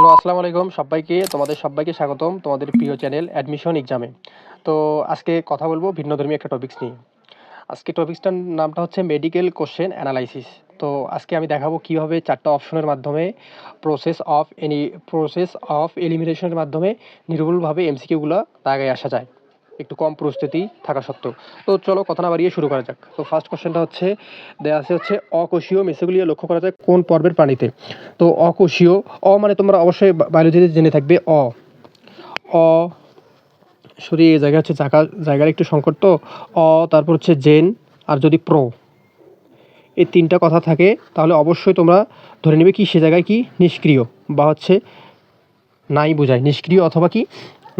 Hello আসসালামু আলাইকুম সবাইকে, তোমাদের সবাইকে স্বাগতম তোমাদের প্রিয় চ্যানেল অ্যাডমিশন এক্সামে। তো আজকে কথা বলব ভিন্ন ভিন্নধর্মী একটা টপিকস নিয়ে। আজকে টপিক্সটার নামটা হচ্ছে মেডিকেল কোশ্চেন অ্যানালাইসিস তো আজকে আমি দেখাবো কীভাবে চারটা অপশনের মাধ্যমে process of any process of এলিমিনেশনের মাধ্যমে নির্ভুলভাবে এমসিকিউগুলো দাগায় আসা যায়। একটু কম প্রস্তুতি থাকা সত্ত্বেও। তো চলো কথা না বাড়িয়ে শুরু করা যাক। তো ফার্স্ট কোশ্চেনটা হচ্ছে দেওয়া আছে হচ্ছে অকোষীয় মেসোগুলিয়া লক্ষ্য করা যায় কোন পর্বের প্রাণীতে? তো অকোষীয়, অ মানে তোমরা অবশ্যই বায়োলজিতে জেনে থাকবে, অ। অ, সরি, এই জায়গা হচ্ছে জায়গা জায়গার একটু সংকট তো। অ, তারপর হচ্ছে জেন, আর যদি প্রো। এই তিনটা কথা থাকে, তাহলে অবশ্যই তোমরা ধরে নেবে কি সে জায়গায় কি নিষ্ক্রিয়, বা হচ্ছে নাই বোঝায়। নিষ্ক্রিয় অথবা কি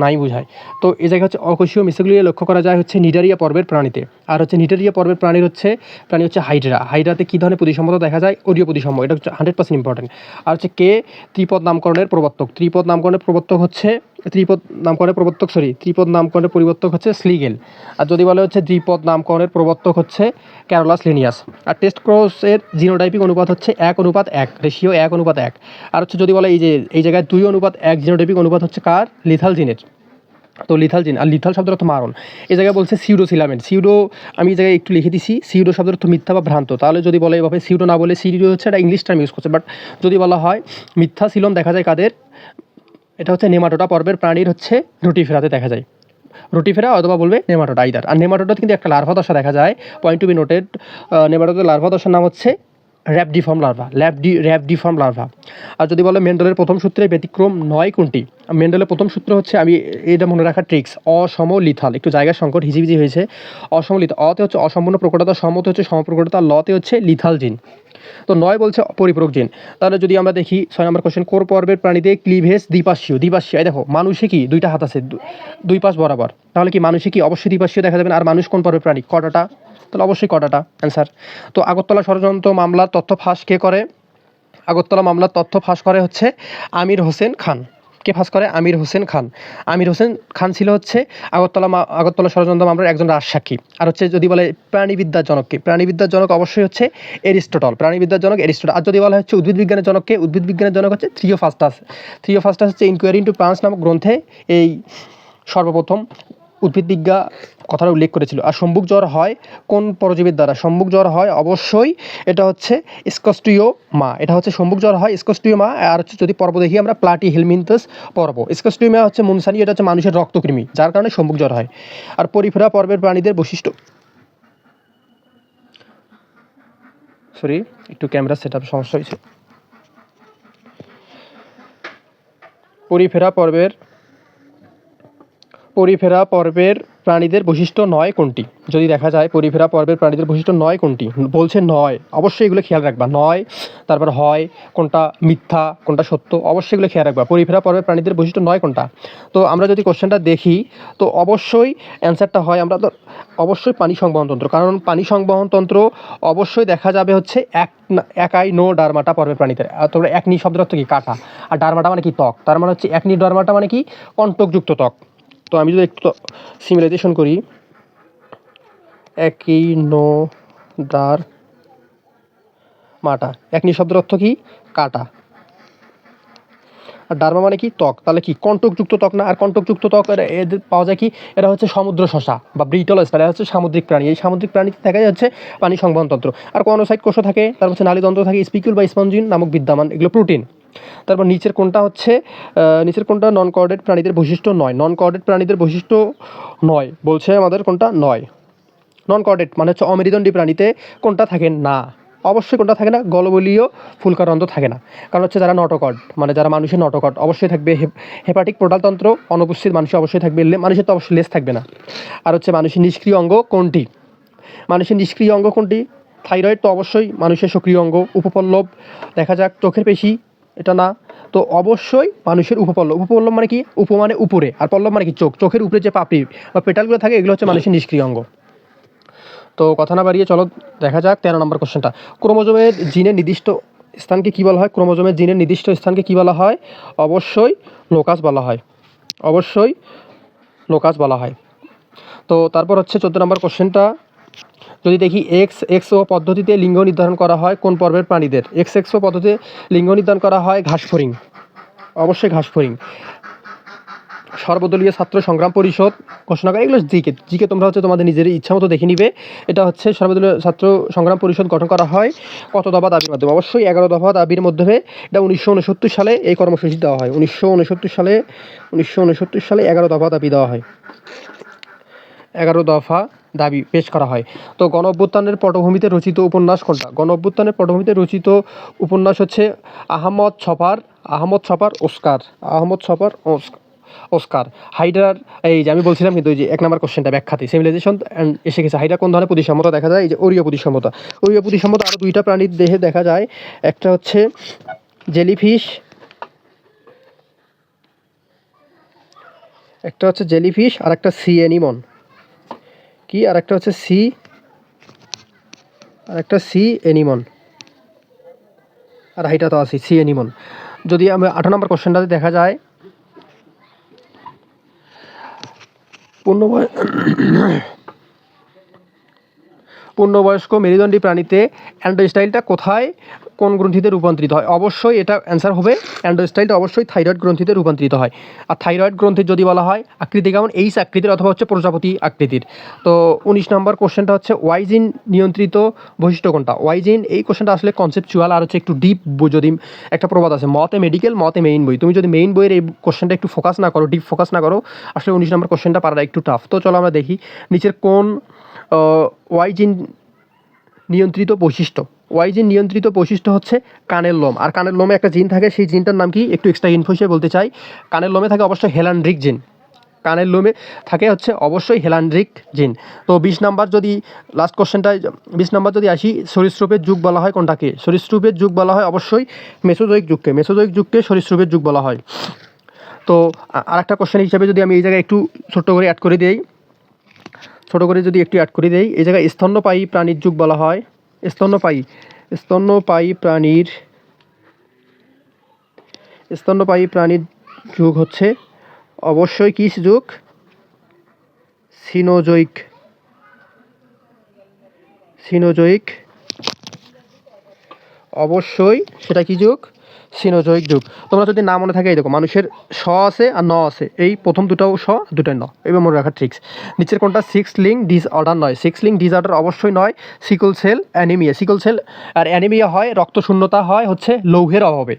নাই বোঝায়। তো এই জায়গায় হচ্ছে অকোষীয় মিসেগুলিয়ে লক্ষ্য করা যায় হচ্ছে নিডারিয়া পর্বের প্রাণীতে। আর হচ্ছে নিডারিয়া পর্বের প্রাণীর হচ্ছে, প্রাণী হচ্ছে হাইড্রা। হাইড্রাতে কী ধরনের প্রতিসম্মতা দেখা যায়? অডিও প্রতিসম্ম এটা হচ্ছে হান্ড্রেড পার্সেন্ট ইম্পর্টেন্ট আর হচ্ছে কে? ত্রিপদ নামকরণের প্রবর্তক। ত্রিপদ নামকরণের প্রবর্তক হচ্ছে ত্রিপদ নামকরণের প্রবর্তক সরি ত্রিপদ নামকরণের পরিবর্তক হচ্ছে স্লিগেল আর যদি বলে হচ্ছে দ্বিপদ নামকরণের প্রবর্তক হচ্ছে ক্যারোলাস লিনিয়াস আর টেস্ট ক্রসের জিনোটাইপিক অনুপাত হচ্ছে এক অনুপাত এক রেশিও এক অনুপাত এক। আর হচ্ছে যদি বলে এই যে, এই জায়গায় দুই অনুপাত এক জিনোটাইপিক অনুপাত হচ্ছে কার? লিথাল জিনের তো লিথাল জিন আর লিথাল শব্দের অর্থ মারণ। এই জায়গায় বলছে সিউডো সিলামেন্ট সিউডো আমি এই জায়গায় একটু লিখে দিছি সিউডো শব্দের অর্থ মিথ্যা বা ভ্রান্ত। তাহলে যদি বলে এভাবে সিউডো না বলে সিউডো হচ্ছে এটা ইংলিশ টার্ম ইউজ করছে। বাট যদি বলা হয় মিথ্যা সিলম দেখা যায় কাদের? এটা হচ্ছে নেমাটোটা পর্বের প্রাণীর হচ্ছে রুটি ফেরাতে দেখা যায়। রুটি ফেরা অথবা বলবে নেমাটোটা আইদার আর নেমাটোটা কিন্তু একটা লার্ভা দশা দেখা যায়। পয়েন্ট টু বি নোটেড নেমাটোদের লার্ভা দশার নাম হচ্ছে র্যাপডিফর্ম লার্ভা ল্যাপডি র্যাপডিফর্ম লার্ভা। আর যদি বলো মেন্ডেলের প্রথম সূত্রে ব্যতিক্রম নয় কোনটি? মেন্ডেলের প্রথম সূত্র হচ্ছে, আমি এটা মনে রাখার ট্রিক্স অসম লিথাল একটু জায়গার সংকট, হিজিবিজি হয়েছে। অসম লিথাল অতে হচ্ছে অসম্পূর্ণ প্রকটতা, সমতে হচ্ছে সমপ্রকটতা, লতে হচ্ছে লিথাল জিন তো নয় বলছে পরিপূরক জিন। তাহলে যদি আমরা দেখি ছয় নম্বর কোশ্চেন কোর পর্বের প্রাণীতে ক্লিভেজ দ্বিপাশীয় দ্বিপাশীয় দেখো, মানুষে কি দুইটা হাত আছে দুই পাশ বরাবর, তাহলে কি মানুষে কি অবশ্যই দ্বিপাশীয় দেখা যাবে আর মানুষ কোন পর্বের প্রাণী? কটাটা? তাহলে অবশ্যই কটাটা? অ্যান্সার তো আগরতলা ষড়যন্ত্র মামলার তথ্য ফাঁস কে করে? আগরতলা মামলার তথ্য ফাঁস করে হচ্ছে আমির হোসেন খান। কে ফাঁস করে? আমির হোসেন খান। আমির হোসেন খান ছিল হচ্ছে আগরতলা আগরতলা ষড়যন্ত্র মামলার একজন রাজসাক্ষী। আর হচ্ছে যদি বলে প্রাণীবিদ্যার জনককে প্রাণীবিদ্যার জনক অবশ্যই হচ্ছে এরিস্টোটল। প্রাণীবিদ্যার জনক এরিস্টোটল। আর যদি বলা হচ্ছে উদ্ভিদ বিজ্ঞানের জনককে উদ্ভিদ বিজ্ঞানের জনক হচ্ছে থ্রিও ফাস্টাস থ্রিও ফাস্টাস হচ্ছে ইনকোয়ারি ইন্টু প্লান্টস নামক গ্রন্থে এই সর্বপ্রথম উদ্ভিদবিজ্ঞা কথাটা উল্লেখ করেছিল। আর সম্মুখ জ্বর হয় কোন পরজীবীর দ্বারা? সম্মুখ জ্বর হয় অবশ্যই এটা হচ্ছে স্কস্টিও মা এটা হচ্ছে সম্মুখ জ্বর হয় স্কস্টিও মা আর হচ্ছে যদি পর্ব দেখি আমরা প্লাটি হেলমিনথাস পর্ব। স্কস্টিও মা হচ্ছে মুনসানি, এটা হচ্ছে মানুষের রক্তকৃমি, যার কারণে সম্মুখ জ্বর হয়। আর পরিফেরা পর্বের প্রাণীদের বৈশিষ্ট্য? সরি একটু ক্যামেরা সেট আপ সমস্যা হয়েছে। পরিফেরা পর্বের পরিফেরা পর্বের প্রাণীদের বৈশিষ্ট্য নয় কোনটি? যদি দেখা যায় পরিফেরা পর্বের প্রাণীদের বৈশিষ্ট্য নয় কোনটি? বলছে নয়। অবশ্যই এগুলো খেয়াল রাখবা। নয়, তারপর হয় কোনটা মিথ্যা, কোনটা সত্য, অবশ্যই এগুলো খেয়াল রাখবা। পরিফেরা পর্বের প্রাণীদের বৈশিষ্ট্য নয় কোনটা? তো আমরা যদি কোশ্চেনটা দেখি, তো অবশ্যই অ্যান্সারটা হয় আমরা তো অবশ্যই পানি সংবহন তন্ত্র। কারণ পানি সংবহন তন্ত্র অবশ্যই দেখা যাবে হচ্ছে এক একাই নো ডারমাটা পর্বের প্রাণীদের। আর তোমরা একনি শব্দের অর্থ কি? কাটা। আর ডারমাটা মানে কি? ত্বক। তার মানে হচ্ছে একনি ডারমাটা মানে কি? কণ্টকযুক্ত ত্বক। তো আমি যদি একটু সিমিলাইজেশন করি একই নো ডার মাটা। একনি শব্দের অর্থ কি? কাটা। আর ডার্মা মানে কি? ত্বক। তাহলে কি? কণ্টকযুক্ত ত্বক না? আর কণ্টকযুক্ত ত্বক এদের পাওয়া যায় কি? এরা হচ্ছে সমুদ্র শশা বা ব্রিটল স্পার এরা হচ্ছে সামুদ্রিক প্রাণী। এই সামুদ্রিক প্রাণীতে দেখা যাচ্ছে পানি সংবহন তন্ত্র আর কর্নোসাইট কোষ থাকে, তার হচ্ছে নালীতন্ত্র থাকে স্পিকুল বা স্পঞ্জিন নামক বিদ্যমান। এগুলো প্রোটিন। তারপর নিচের কোনটা হচ্ছে নিচের কোনটা নন কোঅর্ডিনেট প্রাণীদের বৈশিষ্ট্য নয়। নন কোঅর্ডিনেট প্রাণীদের বৈশিষ্ট্য নয়, বলছে আমাদের কোনটা নয়। নন কোঅর্ডিনেট মানে হচ্ছে অমেরুদণ্ডী প্রাণীতে কোনটা থাকে না। অবশ্যই কোনটা থাকে না, গলবলীয় ফুলকারন্ধ্র থাকে না। কারণ হচ্ছে যারা নটকট মানে যারা মানুষের নটকট অবশ্যই থাকবে হেপ- হেপাটিক প্রোটালতন্ত্র অনুপস্থিত মানুষের অবশ্যই থাকবে মানুষের তো অবশ্যই লেস থাকবে না। আর হচ্ছে মানুষের নিষ্ক্রিয় অঙ্গ কোনটি মানুষের নিষ্ক্রিয় অঙ্গ কোনটি থাইরয়েড তো অবশ্যই মানুষের সক্রিয় অঙ্গ, উপপল্লব, দেখা যাক, চোখের পেশি এটা না। তো অবশ্যই মানুষের উপপল্লব। উপপল্লব মানে কি? উপ মানে উপরে। আর পল্লব মানে কি? চোখ। চোখের উপরে যে পাপড়ি, বা পেটালগুলো থাকে, এগুলো হচ্ছে মানুষের নিষ্ক্রিয় অঙ্গ। তো কথা না বাড়িয়ে চলো, দেখা যাক, তেরো নম্বর কোশ্চেনটা ক্রোমোজোমের জিনের নির্দিষ্ট স্থানকে কী বলা হয়? ক্রোমোজোমের জিনের নির্দিষ্ট স্থানকে কী বলা হয়? অবশ্যই লোকাস বলা হয়। অবশ্যই লোকাস বলা হয়। তো তারপর হচ্ছে চোদ্দ নম্বর কোশ্চেনটা যদি দেখি এক্স এক্স ও পদ্ধতিতে লিঙ্গ নির্ধারণ করা হয়, কোন পর্বের প্রাণীদের? এক্স এক্স ও পদ্ধতিতে লিঙ্গ নির্ধারণ করা হয় ঘাসফড়িং। অবশ্যই ঘাস ফড়িং সর্বদলীয় ছাত্র সংগ্রাম পরিষদ ঘোষণা করে। এগুলো জিকে জিকে তোমরা হচ্ছে তোমাদের নিজের ইচ্ছা মতো দেখে নিবে। এটা হচ্ছে সর্বদলীয় ছাত্র সংগ্রাম পরিষদ গঠন করা হয়। কত দফা দাবির মাধ্যমে? অবশ্যই এগারো দফা দাবির মাধ্যমে এটা উনিশশো উনসত্তর সালে এই কর্মসূচি দেওয়া হয়। উনিশশো উনসত্তর সালে, উনিশশো উনসত্তর সালে এগারো দফা দাবি দেওয়া হয়। এগারো দফা দাবি পেশ করা হয়। তো গণ অভ্যুত্থানের পটভূমিতে রচিত উপন্যাস কোনটা? গণ অভ্যুত্থানের পটভূমিতে রচিত উপন্যাস হচ্ছে আহমদ ছপার আহমদ ছপার ওস্কার, আহমদ ছপার ওস্কার ওস্কার। হাইডার এই যে আমি বলছিলাম কিন্তু যে এক নম্বর কোশ্চেনটা ব্যাখ্যাতে সিভিলাইজেশন এসে গেছে হাইডার কোন ধরনের প্রতিসাম্যতা দেখা যায়? এই যে অরীয় প্রতিসাম্যতা অরীয় প্রতিসাম্যতা আরও দুইটা প্রাণীর দেহে দেখা যায়। একটা হচ্ছে জেলিফিশ, একটা হচ্ছে জেলিফিশ আর একটা সি অ্যানিমন কি? আর একটা হচ্ছে সি। আর একটা সি অ্যানিমন আর হাইটা তো আছে সি অ্যানিমন যদি আমি আঠারো নম্বর কোশ্চেনটাতে দেখা যায়, পূর্ণবয়, পূর্ণবয়স্ক মেরুদণ্ডী প্রাণীতে অ্যান্ডোস্টাইলটা কোথায়? কোন গ্রন্থিতে রূপান্তরিত হয়? অবশ্যই এটা অ্যান্সার হবে। অ্যান্ডোস্টাইলটা অবশ্যই থাইরয়েড গ্রন্থিতে রূপান্তরিত হয়। আর থাইরয়েড গ্রন্থির যদি বলা হয়, আকৃতি কেমন? এইস আকৃতির অথবা হচ্ছে প্রজাপতি আকৃতির। তো উনিশ নম্বর কোশ্চেনটা হচ্ছে ওয়াইজিন নিয়ন্ত্রিত বৈশিষ্ট্য কোনটা? ওয়াইজিন এই কোশ্চেনটা আসলে কনসেপচুয়াল আর হচ্ছে একটু ডিপ যদি একটা প্রবাদ আছে, মতে মেডিকেল মতে মেইন বই। তুমি যদি মেইন বইয়ের এই কোশ্চেনটা একটু ফোকাস না করো ডিপ ফোকাস না করো, আসলে উনিশ নম্বর কোশ্চেনটা পারাটা একটু টাফ তো চলো আমরা দেখি, নিচের কোন ওয়াইজিন নিয়ন্ত্রিত বৈশিষ্ট্য? ওয়াইজিন নিয়ন্ত্রিত বৈশিষ্ট্য হচ্ছে কানের লোম। আর কানের লোমে একটা জিন থাকে, সেই জিনটার নাম কি? একটু এক্সট্রা ইনফো হিসেবে বলতে চাই। কানের লোমে থাকে অবশ্যই হেলান্ড্রিক জিন। কানের লোমে থাকে হচ্ছে অবশ্যই হেলান্ড্রিক জিন। তো বিশ নাম্বার যদি লাস্ট কোশ্চেনটায় বিশ নাম্বার যদি আসি সরীসৃপের যুগ বলা হয় কোনটাকে? সরীসৃপের যুগ বলা হয় অবশ্যই মেসোজয়িক যুগকে। মেসোজয়িক যুগকে সরীসৃপের যুগ বলা হয়। তো আর একটা কোশ্চেন হিসাবে যদি আমি এই জায়গায় একটু ছোট্ট করে অ্যাড করে দিই, ছোটো করে যদি একটু অ্যাড করে দিই, এই জায়গায় স্তন্যপায়ী প্রাণীর যুগ বলা হয়। স্তন্যপায়ী স্তন্যপায়ী প্রাণীর স্তন্যপায়ী প্রাণীর যুগ হচ্ছে অবশ্যই কিস যুগ? সিনোজৈক। সিনোজৈক। অবশ্যই সেটা কি যুগ? সিনোজয়িক যুগ তোমরা যদি না মনে থাকে, এই দেখো, মানুষের স আছে আর ন আছে। এই প্রথম দুটাও স দুটাই ন। এবার মনে রাখার ট্রিক্স নিচের কোনটা? সিক্স লিঙ্ক ডিসঅর্ডার নয়। সিক্স লিঙ্ক ডিসঅর্ডার অবশ্যই নয়। Sickle cell anaemia sickle cell আর অ্যানিমিয়া হয় রক্ত শূন্যতা হয় হচ্ছে লৌহের অভাবে।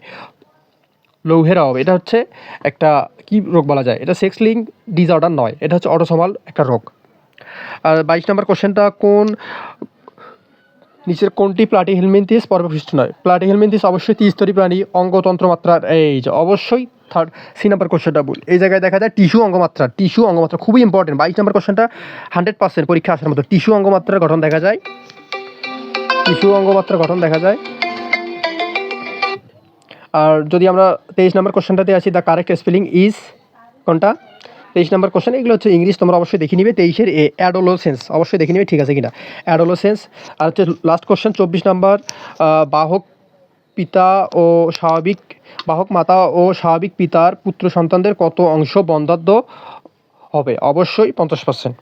লৌহের অভাবে। এটা হচ্ছে একটা, কি রোগ বলা যায়? এটা সেক্স লিঙ্ক ডিসঅর্ডার নয়। এটা হচ্ছে অটোসমাল একটা রোগ। আর বাইশ নম্বর কোশ্চেনটা কোন নিচের কোনটি প্লাটি হেলমেন্থিস পর্বপৃষ্ঠ নয়? প্লাটি হেলমেন্থিস অবশ্যই ত্রিস্তরী প্রাণী অঙ্গতন্ত্র মাত্রার এই যে অবশ্যই থার্ড সি নাম্বার কোশ্চেনটা ভুল। এই জায়গায় দেখা যায় টিস্যু অঙ্গমাত্রা টিস্যু অঙ্গমাত্রা খুবই ইম্পর্টেন্ট বাইশ নম্বর কোশ্চেনটা হান্ড্রেড পার্সেন্ট পরীক্ষা আসার মতো। টিস্যু অঙ্গমাত্রার গঠন দেখা যায়। টিস্যু অঙ্গমাত্রার গঠন দেখা যায়। আর যদি আমরা তেইশ নাম্বার কোশ্চেনটাতে আসি দ্য কারেক্ট স্পেলিং ইজ কোনটা? তেইশ নম্বর কোশ্চেন এগুলো হচ্ছে ইংলিশ তোমরা অবশ্যই দেখে নিবে। তেইশের এ অ্যাডোলোসেন্স অবশ্যই দেখে নিবে, ঠিক আছে কিনা? অ্যাডোলোসেন্স আর হচ্ছে লাস্ট কোশ্চেন চব্বিশ নম্বর বাহক পিতা ও স্বাভাবিক, বাহক মাতা ও স্বাভাবিক পিতার পুত্র সন্তানদের কত অংশ বন্ধাদ্য হবে? অবশ্যই পঞ্চাশ পার্সেন্ট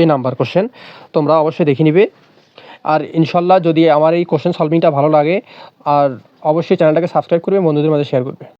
এই নাম্বার কোশ্চেন তোমরা অবশ্যই দেখে নিবে। আর ইনশাল্লাহ যদি আমার এই কোশ্চেন সলভিংটা ভালো লাগে, আর অবশ্যই চ্যানেলটাকে সাবস্ক্রাইব করবে, বন্ধুদের মাঝে শেয়ার করবে।